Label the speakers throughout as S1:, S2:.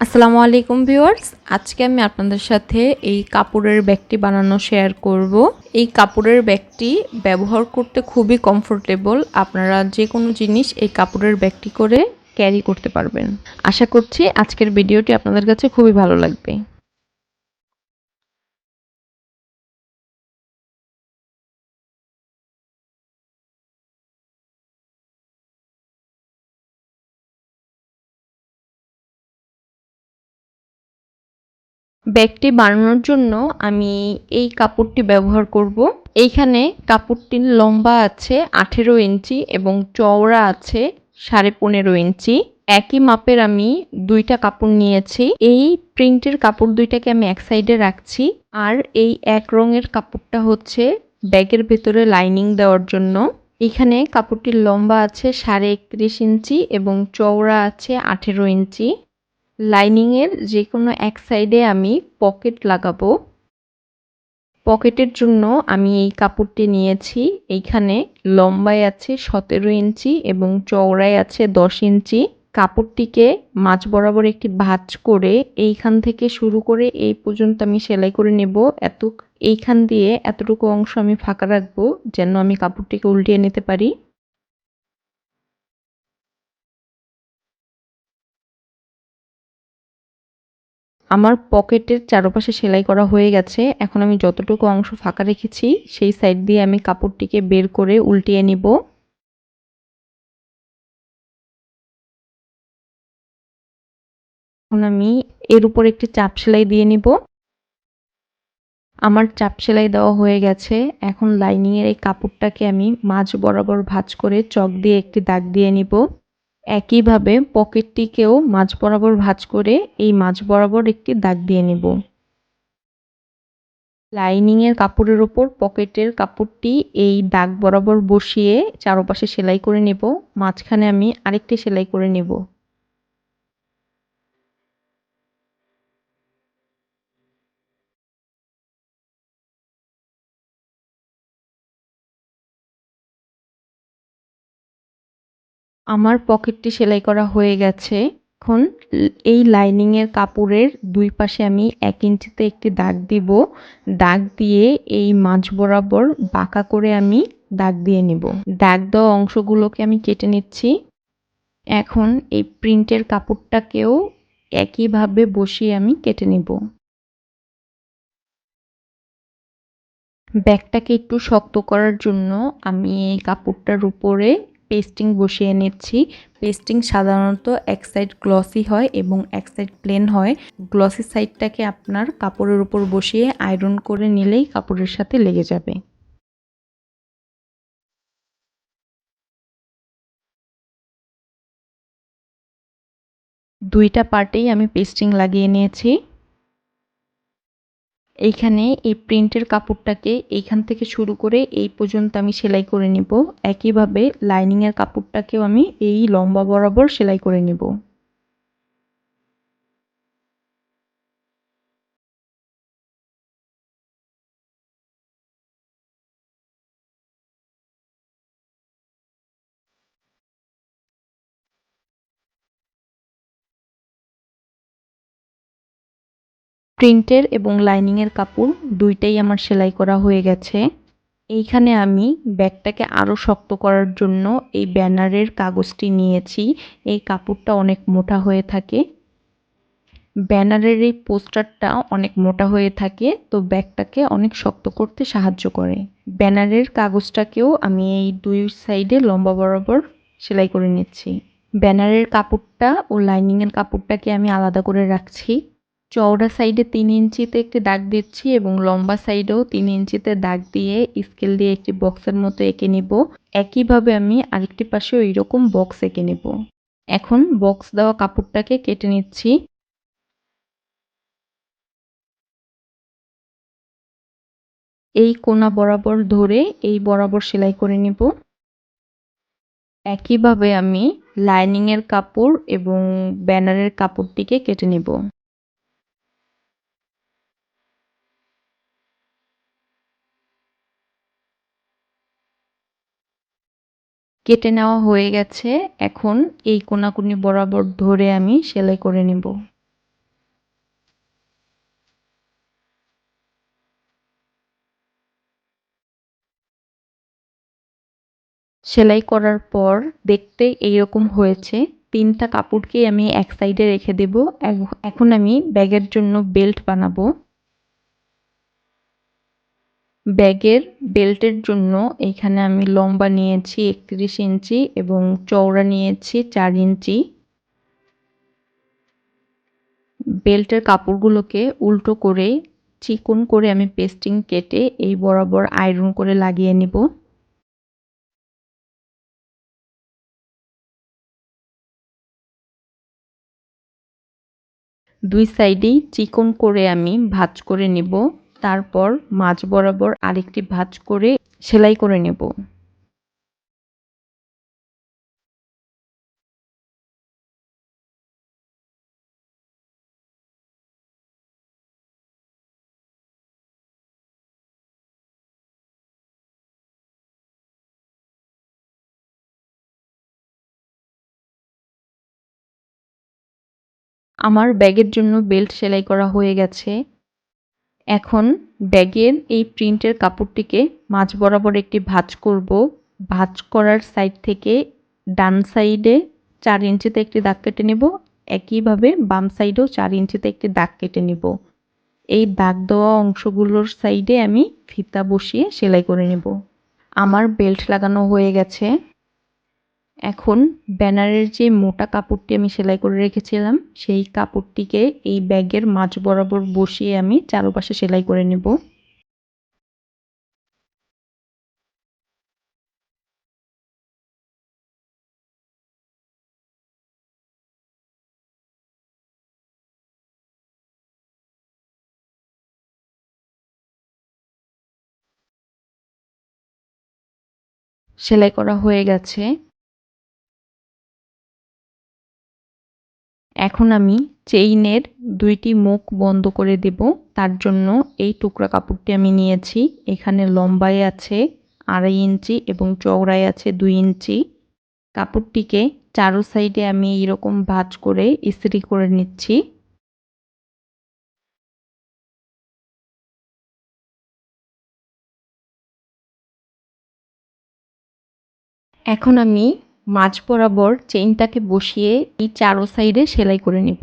S1: আসসালামু আলাইকুম ভিউয়ার্স। আজকে আমি আপনাদের সাথে এই কাপড়ের ব্যাগটি বানানো শেয়ার করব। এই কাপড়ের ব্যাগটি ব্যবহার করতে খুবই কমফোর্টেবল আপনারা যে কোনো জিনিস এই কাপড়ের ব্যাগটি করে ক্যারি করতে পারবেন। আশা করছি আজকের ভিডিওটি আপনাদের কাছে খুবই ভালো লাগবে। ব্যাগটি বানানোর জন্য আমি এই কাপড়টি ব্যবহার করব। এইখানে কাপড়টির লম্বা আছে আঠেরো ইঞ্চি এবং চওড়া আছে সাড়ে পনেরো ইঞ্চি। একই মাপের আমি দুইটা কাপড় নিয়েছি। এই প্রিন্টের কাপড় দুইটাকে আমি এক সাইডে রাখছি। আর এই এক রঙের কাপড়টা হচ্ছে ব্যাগের ভেতরে লাইনিং দেওয়ার জন্য। এখানে কাপড়টির লম্বা আছে সাড়ে একত্রিশ ইঞ্চি এবং চওড়া আছে আঠেরো ইঞ্চি। লাইনিংয়ের যে কোনো এক সাইডে আমি পকেট লাগাবো। পকেটের জন্য আমি এই কাপড়টি নিয়েছি। এইখানে লম্বায় আছে সতেরো ইঞ্চি এবং চওড়ায় আছে দশ ইঞ্চি। কাপড়টিকে মাঝ বরাবর একটি ভাঁজ করে এইখান থেকে শুরু করে এই পর্যন্ত আমি সেলাই করে নেব। এত এইখান দিয়ে এতটুকু অংশ আমি ফাঁকা রাখব যেন আমি কাপড়টিকে উল্টিয়ে নিতে পারি। আমার পকেটের চারপাশে সেলাই করা হয়ে গেছে। এখন আমি যতটুকু অংশ ফাঁকা রেখেছি, সেই সাইড দিয়ে আমি কাপড়টিকে বের করে উল্টিয়ে নিব। এখন আমি এর উপর একটি চাপ সেলাই দিয়ে নিব। আমার চাপ সেলাই দেওয়া হয়ে গেছে। এখন লাইনিংয়ের এই কাপড়টাকে আমি মাঝ বরাবর ভাঁজ করে চক দিয়ে একটি দাগ দিয়ে নিব। একইভাবে পকেটটিকেও মাঝ বরাবর ভাঁজ করে এই মাঝ বরাবর একটি দাগ দিয়ে নেব। লাইনিংয়ের কাপড়ের ওপর পকেটের কাপড়টি এই দাগ বরাবর বসিয়ে চারপাশে সেলাই করে নেব। মাঝখানে আমি আরেকটি সেলাই করে নেব। আমার পকেটটি সেলাই করা হয়ে গেছে। এখন এই লাইনিংয়ের কাপড়ের দুই পাশে আমি এক ইঞ্চিতে একটি দাগ দিব। দাগ দিয়ে এই মাঝ বরাবর বাঁকা করে আমি দাগ দিয়ে নেব। দাগ দেওয়া অংশগুলোকে আমি কেটে নিচ্ছি। এখন এই প্রিন্টের কাপড়টাকেও একইভাবে বসিয়ে আমি কেটে নেব। ব্যাগটাকে একটু শক্ত করার জন্য আমি এই কাপড়টার উপরে পেস্টিং বসিয়ে নিচ্ছি। পেস্টিং সাধারণত এক সাইড গ্লসি হয় এবং এক সাইড প্লেন হয়। গ্লসি সাইডটাকে আপনার কাপড়ের উপর বসিয়ে আয়রন করে নিলেই কাপড়ের সাথে লেগে যাবে। দুইটা পার্টেই আমি পেস্টিং লাগিয়ে নিয়েছি। এইখানে এই প্রিন্টের কাপড়টাকে এইখান থেকে শুরু করে এই পর্যন্ত আমি সেলাই করে নিব। একইভাবে লাইনিংয়ের কাপড়টাকেও আমি এই লম্বা বরাবর সেলাই করে নিব। প্রিন্টের এবং লাইনিংয়ের কাপড় দুইটাই আমার সেলাই করা হয়ে গেছে। এইখানে আমি ব্যাগটাকে আরও শক্ত করার জন্য এই ব্যানারের কাগজটি নিয়েছি। এই কাপড়টা অনেক মোটা হয়ে থাকে। ব্যানারের এই পোস্টারটা অনেক মোটা হয়ে থাকে, তো ব্যাগটাকে অনেক শক্ত করতে সাহায্য করে। ব্যানারের কাগজটাকেও আমি এই দুই সাইডে লম্বা বরাবর সেলাই করে নিচ্ছি। ব্যানারের কাপড়টা ও লাইনিংয়ের কাপড়টাকে আমি আলাদা করে রাখছি। চওড়া সাইডে তিন ইঞ্চিতে একটি দাগ দিচ্ছি এবং লম্বা সাইডেও তিন ইঞ্চিতে দাগ দিয়ে স্কেল দিয়ে একটি বক্সের মতো এঁকে নেব। একইভাবে আমি আরেকটি পাশেও এইরকম বক্স এঁকে নেব। এখন বক্স দেওয়া কাপড়টাকে কেটে নিচ্ছি। এই কোনা বরাবর ধরে এই বরাবর সেলাই করে নেব। একইভাবে আমি লাইনিংয়ের কাপড় এবং ব্যানারের কাপড়টিকে কেটে নেব। কেটে নেওয়া হয়ে গেছে। এখন এই কোনাকুনি বরাবর ধরে আমি সেলাই করে নেব। সেলাই করার পর দেখতে এইরকম হয়েছে। তিনটা কাপড়কে আমি এক সাইডে রেখে দেব। এখন আমি ব্যাগের জন্য বেল্ট বানাবো। ব্যাগের বেল্টের জন্য এখানে আমি লম্বা নিয়েছি একত্রিশ ইঞ্চি এবং চওড়া নিয়েছি চার ইঞ্চি। বেল্টের কাপড়গুলোকে উল্টো করে চিকন করে আমি পেস্টিং কেটে এই বরাবর আয়রন করে লাগিয়ে নিব। দুই সাইডেই চিকন করে আমি ভাঁজ করে নিব। তারপর মাঝ বরাবর আরেকটি ভাঁজ করে সেলাই করে নেব। আমার ব্যাগের জন্য বেল্ট সেলাই করা হয়ে গেছে। এখন ব্যাগের এই প্রিন্টের কাপড়টিকে মাঝ বরাবর একটি ভাঁজ করব। ভাঁজ করার সাইড থেকে ডান সাইডে চার ইঞ্চিতে একটি দাগ কেটে নেব। একইভাবে বাম সাইডেও চার ইঞ্চিতে একটি দাগ কেটে নেব। এই দাগ দেওয়া অংশগুলোর সাইডে আমি ফিতা বসিয়ে সেলাই করে নেব। আমার বেল্ট লাগানো হয়ে গেছে। এখন ব্যানারের যে মোটা কাপড়টি আমি সেলাই করে রেখেছিলাম, সেই কাপড়টিকে এই ব্যাগের মাঝ বরাবর বসিয়ে আমি চারপাশে সেলাই করে নেব। সেলাই করা হয়ে গেছে। এখন আমি চেইনের দুইটি মুখ বন্ধ করে দেব। তার জন্য এই টুকরা কাপড়টি আমি নিয়েছি। এখানে লম্বায় আছে আড়াই ইঞ্চি এবং চওড়ায় আছে দুই ইঞ্চি। কাপড়টিকে চারো সাইডে আমি এইরকম ভাঁজ করে ইস্ত্রি করে নিচ্ছি। এখন আমি মাঝ বরাবর চেইনটাকে বসিয়ে এই চারো সাইডে সেলাই করে নেব।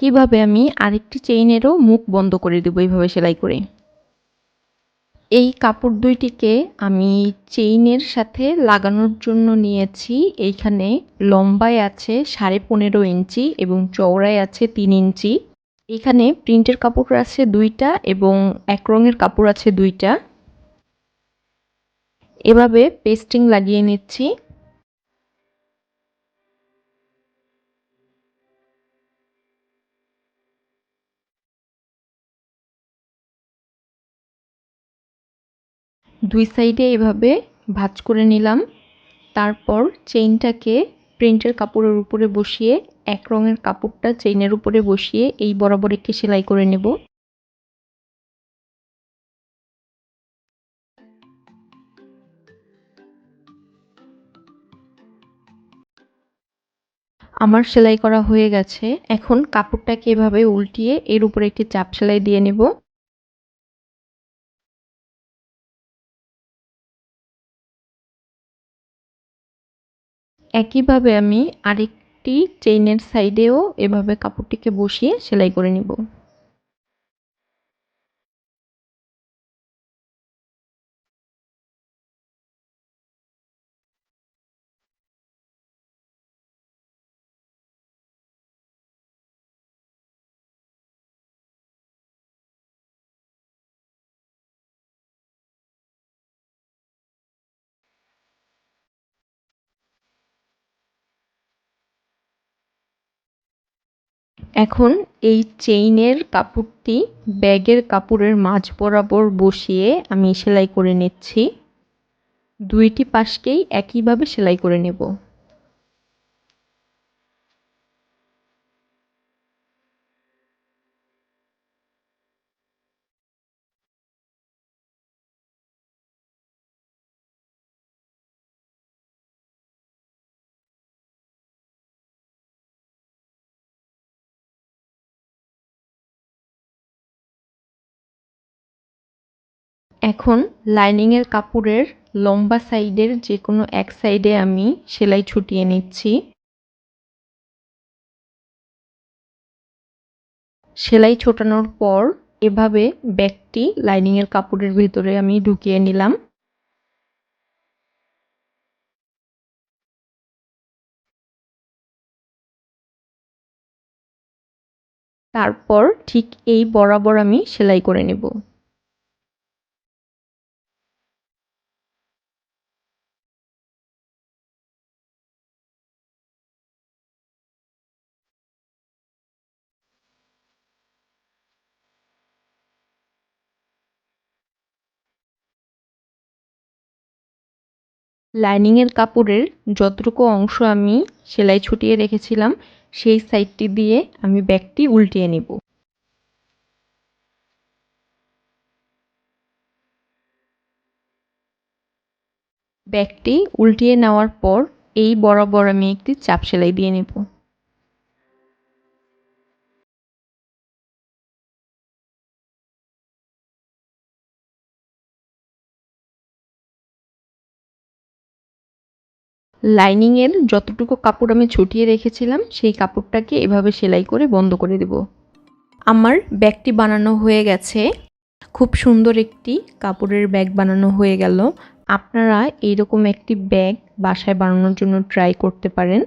S1: কীভাবে আমি আরেকটি চেইনেরও মুখ বন্ধ করে দেবো এইভাবে সেলাই করে? এই কাপড় দুইটিকে আমি চেইনের সাথে লাগানোর জন্য নিয়েছি। এইখানে লম্বায় আছে সাড়ে পনেরো ইঞ্চি এবং চওড়ায় আছে তিন ইঞ্চি। এখানে প্রিন্টের কাপড় আছে দুইটা এবং এক রঙের কাপড় আছে দুইটা। এভাবে পেস্টিং লাগিয়ে নিচ্ছি। দুই সাইডে এভাবে ভাঁজ করে নিলাম। তারপর চেইনটাকে প্রিন্টের কাপড়ের উপরে বসিয়ে, এক রঙের কাপড়টা চেইনের উপরে বসিয়ে এই বরাবর একটি সেলাই করে নেব। আমার সেলাই করা হয়ে গেছে। এখন কাপড়টাকে এভাবে উল্টিয়ে এর উপরে একটি চাপ সেলাই দিয়ে নেব। একইভাবে আমি আরেকটি চেইনের সাইডেও এভাবে কাপড়টিকে বসিয়ে সেলাই করে নিব। এখন এই চেইনের কাপড়টি ব্যাগের কাপড়ের মাঝ বরাবর বসিয়ে আমি সেলাই করে নিচ্ছি। দুইটি পাশকেই একইভাবে সেলাই করে নেব। এখন লাইনিংয়ের কাপড়ের লম্বা সাইডের যে কোনো এক সাইডে আমি সেলাই ছুটিয়ে নিচ্ছি। সেলাই ছোটানোর পর এভাবে ব্যাগটি লাইনিংয়ের কাপড়ের ভিতরে আমি ঢুকিয়ে নিলাম। তারপর ঠিক এই বরাবর আমি সেলাই করে নেব। লাইনিংয়ের কাপড়ের যতটুকু অংশ আমি সেলাই ছুটিয়ে রেখেছিলাম, সেই সাইডটি দিয়ে আমি ব্যাগটি উল্টিয়ে নেব। ব্যাগটি উল্টিয়ে নেওয়ার পর এই বরাবর আমি একটি চাপ সেলাই দিয়ে নেব। লাইনিংয়ের যতটুকু কাপড় আমি ছুটিয়ে রেখেছিলাম, সেই কাপড়টাকে এভাবে সেলাই করে বন্ধ করে দেব। আমার ব্যাগটি বানানো হয়ে গেছে। খুব সুন্দর একটি কাপড়ের ব্যাগ বানানো হয়ে গেল। আপনারা এইরকম একটি ব্যাগ বাসায় বানানোর জন্য ট্রাই করতে পারেন।